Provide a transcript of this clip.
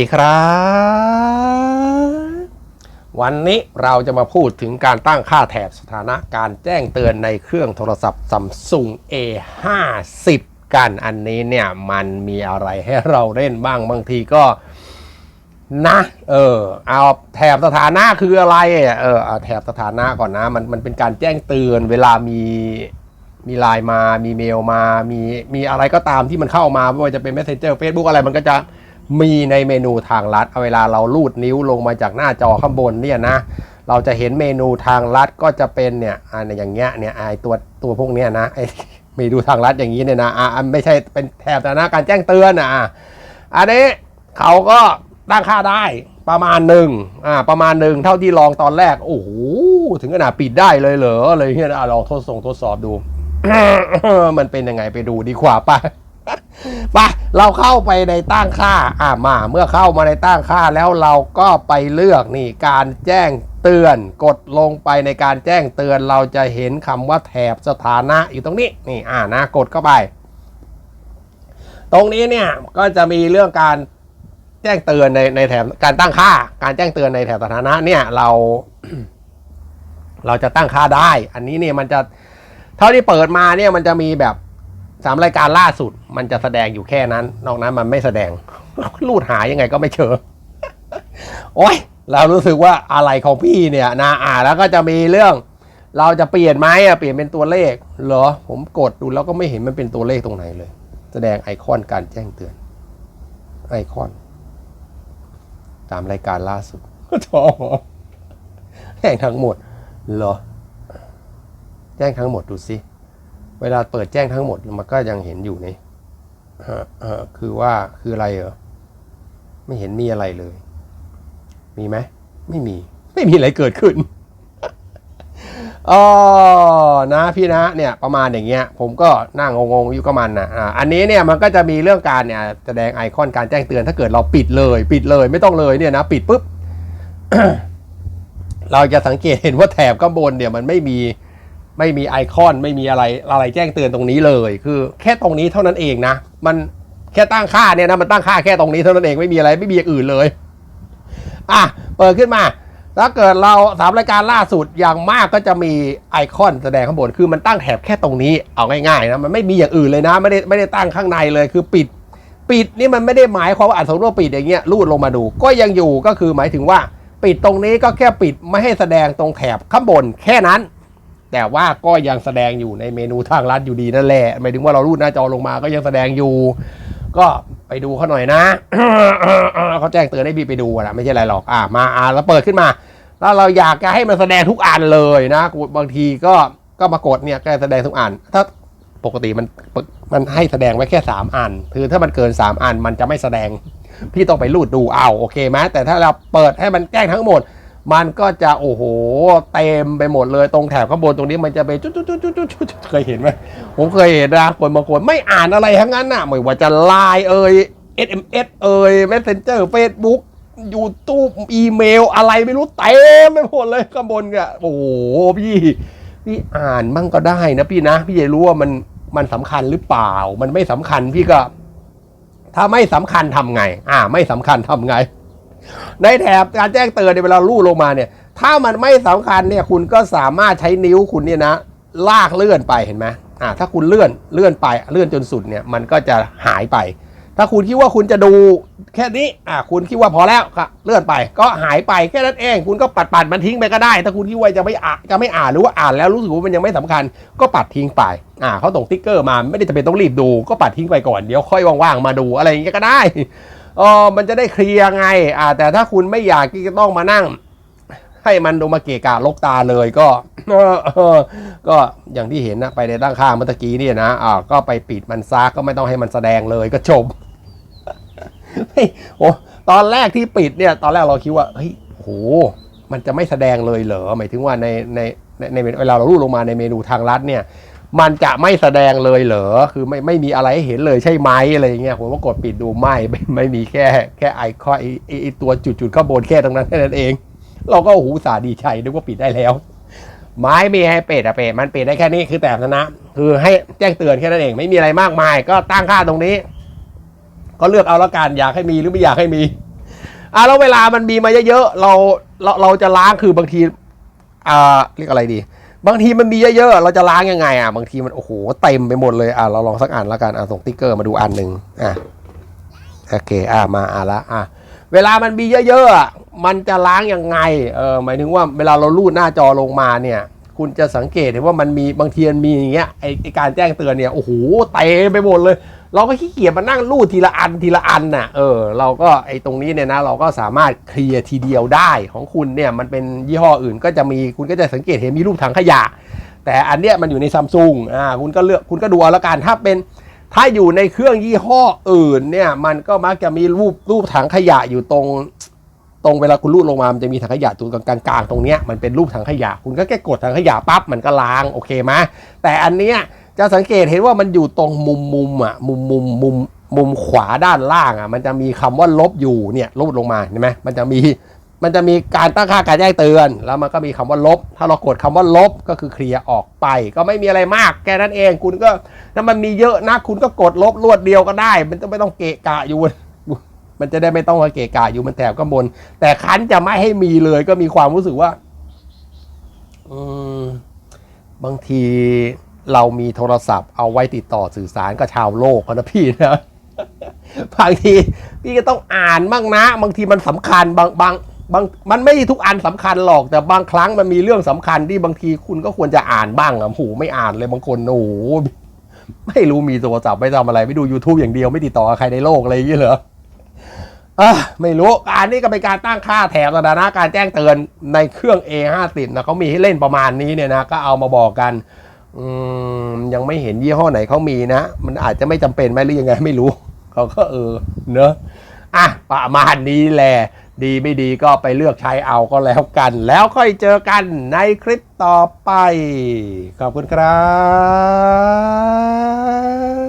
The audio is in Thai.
ดีครับ วันนี้เราจะมาพูดถึงการตั้งค่าแถบสถานะการแจ้งเตือนในเครื่องโทรศัพท์ Samsung A50 กันอันนี้เนี่ยมันมีอะไรให้เราเล่นบ้างบางทีก็นะเออเอาแถบสถานะคืออะไรเออเอาแถบสถานะก่อนนะมันมันเป็นการแจ้งเตือนเวลามีมีไลน์มามีเมลมามีมีอะไรก็ตามที่มันเข้ามาไม่ว่าจะเป็น Messenger Facebook อะไรมันก็จะ มีในเมนูทางลัด เอาเวลาเราลูดนิ้วลงมาจากหน้าจอข้างบนเนี่ยนะ เราจะเห็นเมนูทางลัดก็จะเป็นเนี่ยอันอย่างเงี้ยเนี่ยไอตัวตัวพวกเนี้ยนะไอเมนูทางลัดอย่างนี้เนี่ยนะอะอันไม่ใช่เป็นแถบสถานะการแจ้งเตือนอะอันนี้เขาก็ตั้งค่าได้ประมาณหนึ่งอ่าประมาณหนึ่งเท่าที่ลองตอนแรก โอ้โหถึงขนาดปิดได้เลยเหรออะไรเงี้ยอะลองทดสอบทดสอบดู มันเป็นยังไงไปดูดีกว่าไป ไปเราเข้าไปในตั้งค่าอ่ามาเมื่อเข้ามาในตั้งค่าแล้วเราก็ไปเลือกนี่การแจ้งเตือนกดลงไปในการแจ้งเตือนเราจะเห็นคำว่าแถบสถานะอยู่ตรงนี้นี่อ่านะกดเข้าไป ตรงนี้เนี่ยก็จะมีเรื่องการแจ้งเตือนในในแถบการตั้งค่า การแจ้งเตือนในแถบสถานะเนี่ยเรา เราจะตั้งค่าได้ อันนี้เนี่ยมันจะเท่าที่เปิดมาเนี่ยมันจะมีแบบ สามรายการล่าสุดมันจะแสดงอยู่แค่นั้น นอกนั้นมันไม่แสดงรูดหายังไงก็ไม่เจอโอ้ยเรารู้สึกว่าอะไรของพี่เนี่ยนะอ่าแล้วก็จะมีเรื่อง เราจะเปลี่ยนไหมอะเปลี่ยนเป็นตัวเลขเหรอ ผมกดดูแล้วก็ไม่เห็นมันเป็นตัวเลขตรงไหนเลย แสดงไอคอนการแจ้งเตือน ไอคอน ตามรายการล่าสุดโถ่แจ้งทั้งหมดเหรอ แจ้งทั้งหมดดูสิ เวลาเปิดแจ้งทั้งหมดมันก็ยังเห็นอยู่นี่คือว่าคืออะไรเหรอไม่เห็นมีอะไรเลย มีไหมไม่มี ไม่มีอะไรเกิดขึ้นอ๋อนะพี่นะเนี่ยประมาณอย่างเงี้ย ผมก็นั่งงงๆอยู่กับมันนะอ่าอันนี้เนี่ยมันก็จะมีเรื่องการเนี่ยแสดงไอคอนการแจ้งเตือนถ้าเกิดเราปิดเลย ปิดเลยไม่ต้องเลยเนี่ยนะปิดปุ๊บเราจะสังเกตเห็นว่าแถบข้างบนเนี่ยมันไม่มี ไม่มีไอคอนไม่มีอะไรอะไรแจ้งเตือนตรงนี้เลย คือแค่ตรงนี้เท่านั้นเองนะ มันแค่ตั้งค่าเนี่ยนะมันตั้งค่าแค่ตรงนี้เท่านั้นเองไม่มีอะไรไม่มีอย่างอื่นเลย อะเปิดขึ้นมาถ้าเกิดเราสามรายการล่าสุดอย่างมากก็จะมีไอคอนแสดงข้างบนคือมันตั้งแถบแค่ตรงนี้เอาง่ายๆนะมันไม่มีอย่างอื่นเลยนะ ไม่ได้ไม่ได้ตั้งข้างในเลยคือปิด ปิดนี่มันไม่ได้หมายความว่าอ่านสมมติว่าปิดอย่างเงี้ยรูดลงมาดู ก็ยังอยู่ก็คือหมายถึงว่า ปิดตรงนี้ก็แค่ปิดไม่ให้แสดงตรงแถบข้างบนแค่นั้น แต่ว่าก็ยังแสดงอยู่ในเมนูทางลัดอยู่ดีนั่นแหละหมายถึงว่าเรารูดหน้าจอลงมาก็ยังแสดงอยู่ ก็ไปดูเขาหน่อยนะเขาแจ้งเตือนให้พี่ไปดูนะไม่ใช่อะไรหรอกอ่ามาอ่าแล้วเปิดขึ้นมา แล้วเราอยากจะให้มันแสดงทุกอันเลยนะบางทีก็ก็มากดเนี่ยก็แสดงทุกอัน ถ้าปกติมันมันให้แสดงไว้แค่ 3 อัน คือถ้ามันเกิน 3 อันมันจะไม่แสดง พี่ต้องไปรูดดูเอาโอเคไหมแต่ถ้าเราเปิดให้มันแจ้งทั้งหมด มันก็จะโอ้โหเต็มไปหมดเลยตรงแถบข้างบนตรงนี้มันจะไปจุดจุดจุดจุดจุดจุดเคยเห็นไหมผมเคยเห็นนะคนบางคนไม่อ่านอะไรทั้งนั้นน่ะไม่ว่าจะไลน์เอ่ย SMS เอ่ย Messenger Facebook YouTube อีเมลอะไรไม่รู้เต็มไปหมดเลยข้างบนเนี่ยโอ้โหพี่พี่อ่านมั่งก็ได้นะพี่นะพี่จะรู้ว่ามันมันสำคัญหรือเปล่า มันไม่สำคัญพี่ก็ ถ้าไม่สำคัญทำไง อ่า ไม่สำคัญทำไง ในแถบการแจ้งเตือนในเวลาลู่ลงมาเนี่ย ถ้ามันไม่สำคัญเนี่ยคุณก็สามารถใช้นิ้วคุณเนี่ยนะ ลากเลื่อนไปเห็นไหมอ่าถ้าคุณเลื่อนเลื่อนไปเลื่อนจนสุดเนี่ยมันก็จะหายไป ถ้าคุณคิดว่าคุณจะดูแค่นี้อ่าคุณคิดว่าพอแล้วก็เลื่อนไป ก็หายไปแค่นั้นเอง คุณก็ปัดปัดมันทิ้งไปก็ได้ ถ้าคุณคิดว่าจะไม่อ่านจะไม่อ่านหรือว่าอ่านแล้วรู้สึกว่ามันยังไม่สำคัญ ก็ปัดทิ้งไปอ่าเขาส่งติ๊กเกอร์มาไม่ได้จะเป็นต้องรีบดู ก็ปัดทิ้งไปก่อนเดี๋ยวค่อยว่างๆมาดูอะไรอย่างเงี้ยก็ได้ เออมันจะได้เคลียร์ไงอ่าแต่ถ้าคุณไม่อยากที่จะต้องมานั่ง ให้มันดูมาเกะกะลกตาเลยก็ก็อย่างที่เห็นนะไปในด้านข้าเมื่อกี้นี่นะอ่าก็ไปปิดมันซาก็ไม่ต้องให้มันแสดงเลยก็จบโอ้ตอนแรกที่ปิดเนี่ย ตอนแรกเราคิดว่าเฮ้ยโหมันจะไม่แสดงเลยเหรอหมายถึงว่าในในในเวลาเรารูดลงมาในเมนูทางลัดเนี่ย มันจะไม่แสดงเลยเหรอ คือไม่ไม่มีอะไรให้เห็นเลยใช่ไหมอะไรเงี้ยผมก็กดปิดดูไม่ไม่ไม่มีแค่แค่ไอคอนไอไอตัวจุดๆข้างบนแค่ตรงนั้นแค่นั้นเอง เราก็โอ้โหสาดีใจนึกว่าปิดได้แล้ว ไม้มีให้เป็ดอะเป็ดมันเปิดได้แค่นี้คือแต่นะ คือให้แจ้งเตือนแค่นั้นเอง ไม่มีอะไรมากมาย ก็ตั้งค่าตรงนี้ ก็เลือกเอาละกันอยากให้มีหรือไม่อยากให้มีอะแล้วเวลามันมีมาเยอะๆเราเราเราจะล้างคือบางทีอ่าเรียกอะไรดี บางทีมันมีเยอะๆ เราจะล้างยังไงอะ บางทีมันโอ้โหเต็มไปหมดเลยอะเราลองสักอันแล้วกันอะส่งติ๊กเกอร์มาดูอันหนึ่งอะโอเคอะมาอะละอะเวลามันมีเยอะๆมันจะล้างยังไงเออหมายถึงว่าเวลาเราลูดหน้าจอลงมาเนี่ย คุณจะสังเกตเห็นว่ามันมีบางทีมันมีอย่างเงี้ยไอไอการแจ้งเตือนเนี่ยโอ้โหเต็มไปหมดเลย เราก็ขี้เกียจมานั่งรูดทีละอันทีละอันน่ะเออเราก็ไอตรงนี้เนี่ยนะเราก็สามารถเคลียร์ทีเดียวได้ของคุณเนี่ยมันเป็นยี่ห้ออื่นก็จะมีคุณก็จะสังเกตเห็นมีรูปถังขยะ แต่อันเนี้ยมันอยู่ในซัมซุงอ่าคุณก็เลือกคุณก็ดูเอาละกันถ้าเป็นถ้าอยู่ในเครื่องยี่ห้ออื่นเนี่ยมันก็มักจะมีรูปรูปถังขยะอยู่ตรง ตรงเวลาคุณรูดลงมา มันจะมีถังขยะตรงกลางๆ ตรงเนี้ยมันเป็นรูปถังขยะ คุณก็แค่กดถังขยะปั๊บมันก็ล้างโอเคไหมแต่อันเนี้ยจะสังเกตเห็นว่ามันอยู่ตรงมุมมุมๆอะมุมมุมมุมมุมขวาด้านล่างอะ มันจะมีคำว่าลบอยู่เนี่ยรูดลงมาเห็นไหมมันจะมีมันจะมีการตั้งค่าการแจ้งเตือน แล้วมันก็มีคำว่าลบ ถ้าเรากดคำว่าลบก็คือเคลียร์ออกไป ก็ไม่มีอะไรมากแค่นั้นเองคุณก็ถ้ามันมีเยอะนะคุณก็กดลบรวดเดียวก็ได้ มันจะไม่ต้องเกะกะอยู่ มันจะได้ไม่ต้องมาเกะกะอยู่มันแถบข้างบน แต่คันจะไม่ให้มีเลยก็มีความรู้สึกว่า อืมบางทีเรามีโทรศัพท์เอาไว้ติดต่อสื่อสารกับชาวโลกนะพี่นะบางทีพี่ก็ต้องอ่านบ้างนะ บางทีมันสำคัญบางบางบางมันไม่ทุกอันสำคัญหรอก แต่บางครั้งมันมีเรื่องสำคัญที่บางทีคุณก็ควรจะอ่านบ้างอะโอ้โหไม่อ่านเลยบางคนโอ้โหไม่รู้มีโทรศัพท์ไม่ทำอะไร ไม่ดู YouTube อย่างเดียวไม่ติดต่อใครในโลกอะไรอย่างเงี้ยเหรอ อไม่รู้ อันนี้ก็เป็นการตั้งค่าแถบสถานะการแจ้งเตือนในเครื่อง A50 นะเขามีให้เล่นประมาณนี้เนี่ยนะ ก็เอามาบอกกันอืมยังไม่เห็นยี่ห้อไหนเขามีนะ มันอาจจะไม่จำเป็นไหมหรือยังไงไม่รู้ เขาก็เออ เนอะอะ ประมาณนี้แหละ ดีไม่ดีก็ไปเลือกใช้เอาก็แล้วกัน แล้วค่อยเจอกันในคลิปต่อไป ขอบคุณครับ